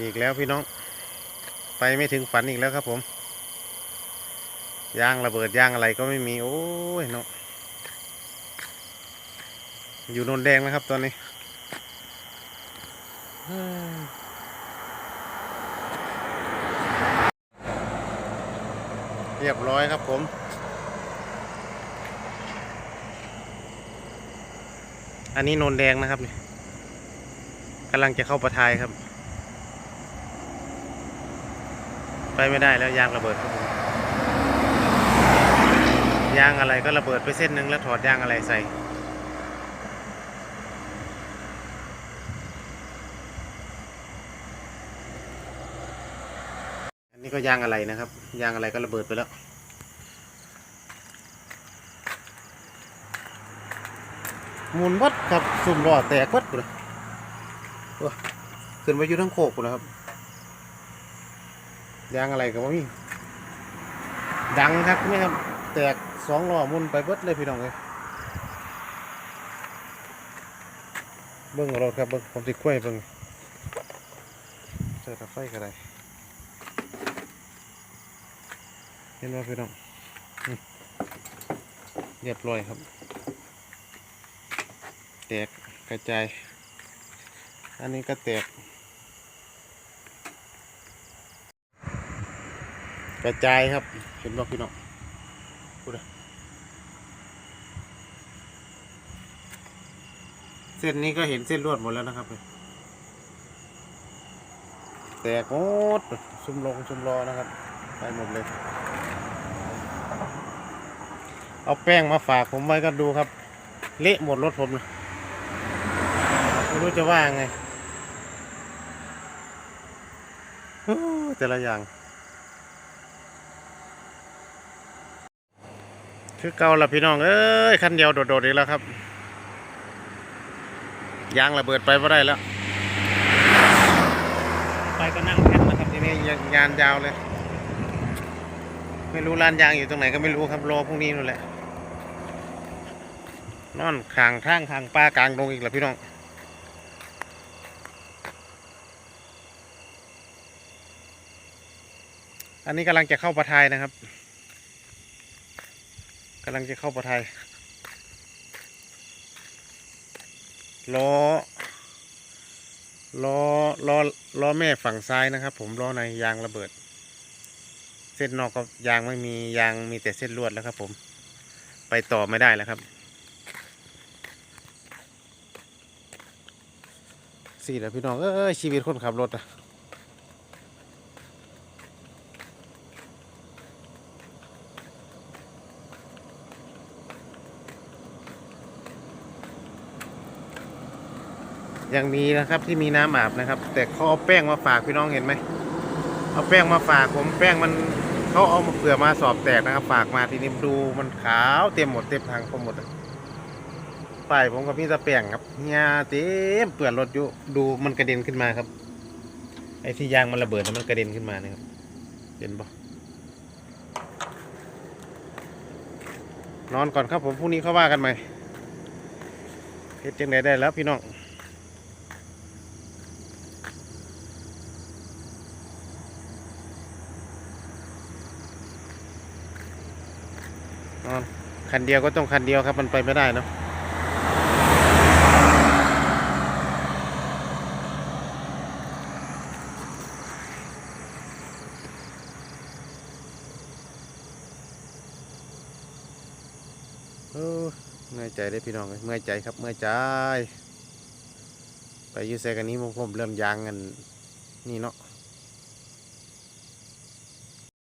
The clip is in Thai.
อีกแล้วพี่น้อง ไปไม่ถึงฝันอีกแล้วครับผมยางระเบิดยางอะไรก็ไม่มี โอ้ยเนาะอยู่โนนแดงนะครับตอนนี้เรียบร้อยครับผม อันนี้โนนแดงนะครับนี่กำลังจะเข้าประทายครับ ไปไม่ได้แล้วยางระเบิดครับผมยางอะไรก็ระเบิดไปเส้นหนึ่งแล้วถอดยางอะไรใส่อันนี้ก็ยางอะไรนะครับ ยางอะไรก็ระเบิดไปแล้วหมุนวัดครับสุ่มล้อแตกวัดเลยโอ้ยขึ้นไปอยู่ทั้งโคกกูนะครับ ยางอะไรกับว่ามีดังครับนี่ครับ แตกสองล้อมุนไปเบิดเลยพี่น้องเลยเบิ้งรถครับเบิ้งผมติดกล้วยเบิ้งเจอตะไฟก็ได้เห็นไหมพี่น้องเรียบร้อยครับ แตกกระจาย อันนี้ก็แตก กระจายครับ เห็นบอกพี่น้องพูดเส้นนี้ก็เห็นเส้นลวดหมดแล้วนะครับแตกหมดซุ่มลงซุ่มรอนะครับ ไปหมดเลย เอาแป้งมาฝากผมไว้ก็ดูครับ เละหมดรถผมเลยไม่รู้จะว่าไงโอ้แต่ละอย่าง คือเก่าละพี่น้องเอ้ยคันเดียวโดดๆอีกแล้วครับยางระเบิดไปไม่ได้แล้ว ไปก็นั่งแท่นนะครับทีนี้ยังงานยาวเลย ไม่รู้ร้านยางอยู่ตรงไหนก็ไม่รู้ครับรอพรุ่งนี้นู่นแหละนอนขางทางขางป้ากลางดงอีกแล้วพี่น้องอันนี้กำลังจะเข้าประทายนะครับ กำลังจะเข้าประทยล้อล้อล้อล้อแม่ฝั่งซ้ายนะครับ ผมล้อในยางระเบิด เส้นนอกก็ยางไม่มียางมีแต่เส้นลวดแล้วครับ ผม ไปต่อไม่ได้แล้วครับสี่แล้วพี่น้องเอ้ยชีวิตคนขับรถอะ ยังมีนะครับที่มีน้ำอาบนะครับ แต่เขาเอาแป้งมาฝากพี่น้องเห็นไหมเอาแป้งมาฝากผมแป้งมันเขาเอามาเผื่อมาสอบแตกนะครับฝากมาทีนี้ดูมันขาวเต็มหมดเต็มทางผมหมดอะป้ายผมกับพี่ตะแป้งครับเฮียเต็มเปลือนรถอยู่ดูมันกระเด็นขึ้นมาครับ ไอ้ที่ยางมันระเบิดมันกระเด็นขึ้นมานะครับเห็นปะนอนก่อนครับผมพรุ่งนี้เขาว่ากันใหม่เฮ็ดจังไดได้แล้วพี่น้อง นอน คันเดียวก็ต้องคันเดียวครับมันไปไม่ได้เนาะเมื่อยใจได้พี่น้องเอ้ยเมื่อยใจครับเมื่อยใจ ไปยูใส่กันนี้ผมผมเริ่มยางกันนี่เนาะ